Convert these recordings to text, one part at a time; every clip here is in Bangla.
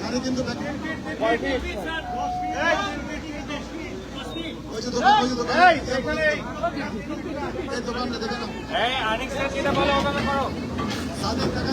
গাড়ি কিন্তু আনিক স্যার যেটা বলে ওভাবে করো সাদিক টাকা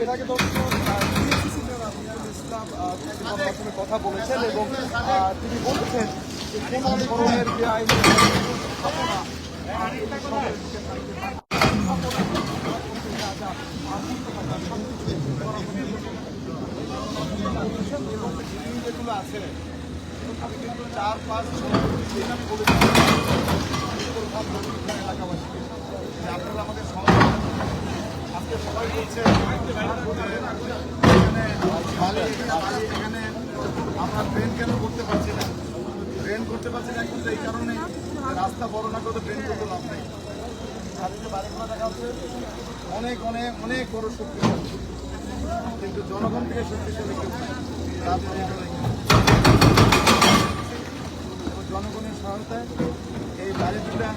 এর আগে কথা বলেছেন এবং তিনি বলছেন যে কোনো ধরনের যেগুলো আছে আমি কিন্তু চার পাঁচ আপনারা আমাদের সমাজ আজকে সবাই বলছে এখানে আমরা ট্রেন কেন করতে পারছি না ট্রেন করতে পারছি না কিন্তু এই কারণে রাস্তা বড় না করতে ট্রেন করতে লাভ নেই অনেক অনেক অনেক বড় শক্তিশালী কিন্তু জনগণ থেকে শক্তিশালী জনগণের সহায়তায় এই বাড়ি দুটা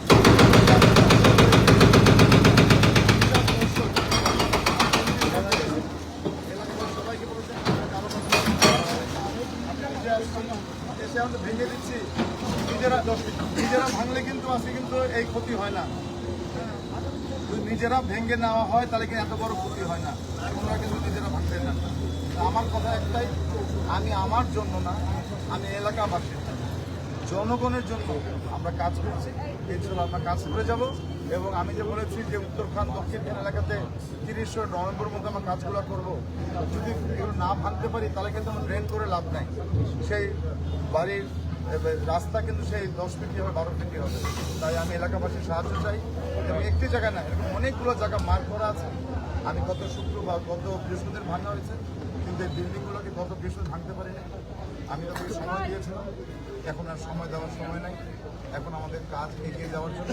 সবাইকে বলেছেন কারও এসে আমরা ভেঙে দিচ্ছি নিজেরা নিজেরা ভাঙলে কিন্তু আজকে কিন্তু এই ক্ষতি হয় না যদি নিজেরা ভেঙে নেওয়া হয়, তাহলে কিন্তু এত বড় ক্ষতি হয় না? তোমরা কিন্তু নিজেরা ভাঙতে না। আমার কথা একটাই, আমি আমার জন্য না, আমি এলাকাবাসীর জন্য। জনগণের জন্য আমরা কাজ করছি, ইনশাল্লাহ আমরা কাজ করে যাব এবং আমি যে বলেছি যে উত্তরখান দক্ষিণ এলাকাতে তিরিশে নভেম্বর মধ্যে আমরা কাজগুলো করব। যদি না ভাঙতে পারি, তাহলে কিন্তু আমরা ড্রেন করে লাভ নাই। সেই বাড়ির রাস্তা কিন্তু সেই দশ ফিটই হবে বারো ফিটই হবে তাই আমি এলাকাবাসীর সাহায্য চাই। এবং একটি জায়গা না, এরকম অনেকগুলো জায়গা মার্ক করা আছে। আমি গত শুক্রবার, গত বৃহস্পতির ভাঙা হয়েছে, কিন্তু এই বিল্ডিংগুলোকে গত বৃহস্পতি ভাঙতে পারিনি। আমি তাদেরকে সময় দিয়েছিলাম, এখন আর সময় দেওয়ার সময় নাই। আমাদের কাজ এগিয়ে যাওয়ার জন্য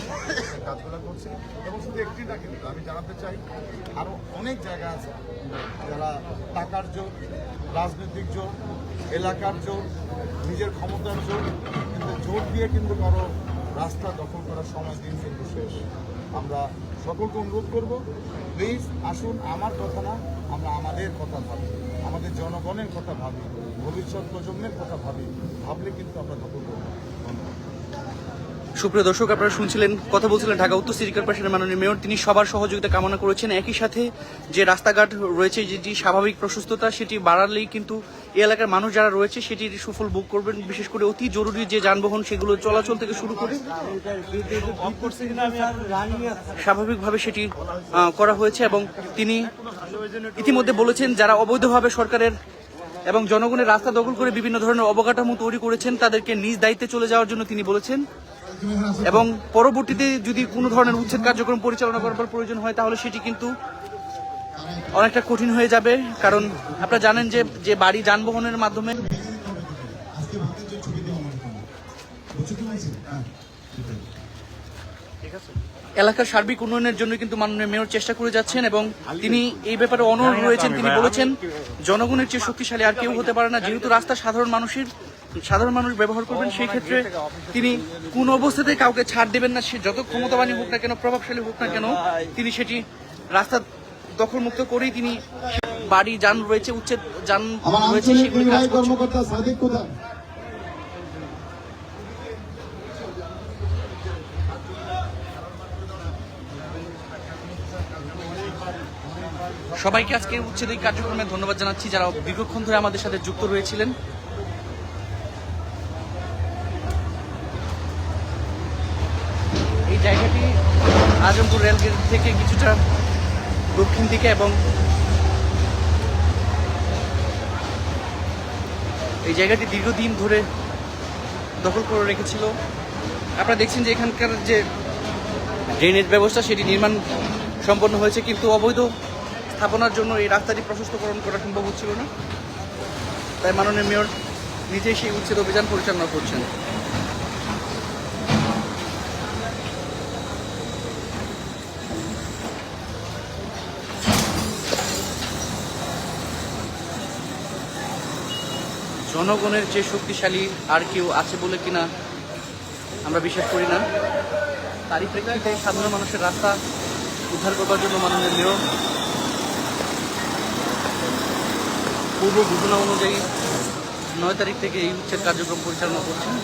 কাজগুলো করছি। এবং শুধু একটি না, কিন্তু আমি জানাতে চাই আরও অনেক জায়গা আছে যারা টাকার জোর, রাজনৈতিক জোর, এলাকার জোর, নিজের ক্ষমতার জোর, কিন্তু জোর দিয়ে কিন্তু কারও রাস্তা দখল করার সময় দিন কিন্তু শেষ। আমরা সকলকে অনুরোধ করব প্লিজ আসুন, আমার কথা না, আমরা আমাদের কথা ভাবি, আমাদের জনগণের কথা ভাবি, ভবিষ্যৎ প্রজন্মের কথা ভাবি, ভাবলে কিন্তু আমরা দখল সুপ্রিয় দর্শক, আপনারা শুনছিলেন, কথা বলছিলেন ঢাকা উত্তর সিটি কর্পোরেশনের মাননীয় মেয়র। তিনি সবার সহযোগিতা কামনা করেছেন। একই সাথে যে রাস্তাঘাট রয়েছে, যেটি স্বাভাবিক প্রশস্ততা, সেটি বাড়ালেই কিন্তু এই এলাকার মানুষ যারা রয়েছে সেটির সুফল ভোগ করবেন। বিশেষ করে অতি জরুরি যে যানবাহন, সেগুলো চলাচল থেকে শুরু করে স্বাভাবিকভাবে সেটি করা হয়েছে এবং তিনি ইতিমধ্যে বলেছেন, যারা অবৈধভাবে সরকারের এবং জনগণের রাস্তা দখল করে বিভিন্ন ধরনের অবকাঠামো তৈরি করেছেন, তাদেরকে নিজ দায়িত্বে চলে যাওয়ার জন্য তিনি বলেছেন। এবং পরবর্তীতে যদি কোনো ধরনের উচ্ছেদ কার্যক্রম পরিচালনা করবার প্রয়োজন হয়, তাহলে সেটি কিন্তু অনেকটা কঠিন হয়ে যাবে। কারণ আপনারা জানেন যে যে বাড়ি যানবাহনের মাধ্যমে এলাকার সার্বিক উন্নয়নের জন্য কিন্তু মাননীয় মেয়র চেষ্টা করে যাচ্ছেন এবং তিনি এই ব্যাপারে অনড় রয়েছেন। তিনি বলেছেন, জনগণের চেয়ে শক্তিশালী আর কেউ হতে পারে না। যেহেতু রাস্তা সাধারণ মানুষের সাধারণ মানুষ ব্যবহার করবেন সেই ক্ষেত্রে তিনি কোন অবস্থাতে কাউকে ছাড় দেবেন না সে যত ক্ষমতাবানী হোক না কেন প্রভাবশালী হোক না কেন তিনি সেটি রাস্তা দখলমুক্ত করেই তিনি বাড়ি যান রয়েছে উচ্ছেদ যান রয়েছে সেগুলি কাজ করছেন। সবাইকে আজকে উচ্ছেদ এই কার্যক্রমে ধন্যবাদ জানাচ্ছি যারা দীর্ঘক্ষণ ধরে আমাদের সাথে যুক্ত রয়েছিলেন এই জায়গাটি আজমপুর রেলগেট থেকে কিছুটা দক্ষিণ দিকে এবং এই জায়গাটি দীর্ঘদিন ধরে দখল করে রেখেছিল। আপনারা দেখছেন যে এখানকার যে ড্রেনেজ ব্যবস্থা, সেটি নির্মাণ সম্পন্ন হয়েছে, কিন্তু অবৈধ স্থাপনার জন্য এই রাস্তাটি প্রশস্তকরণ করা সম্ভব হচ্ছিল না। তাই মাননীয় মেয়র নিজেই সেই উচ্ছেদ অভিযান পরিচালনা করছেন। জনগণের যে শক্তিশালী আর কেউ আছে বলে কিনা আমরা বিশ্বাস করি না। তারই প্রেক্ষিতে সাধারণ মানুষের রাস্তা উদ্ধার করবার জন্য মাননীয় মেয়র, পূর্ব ঘোষণা অনুযায়ী নয় তারিখ থেকে এই উচ্ছেদ কার্যক্রম পরিচালনা করছেন।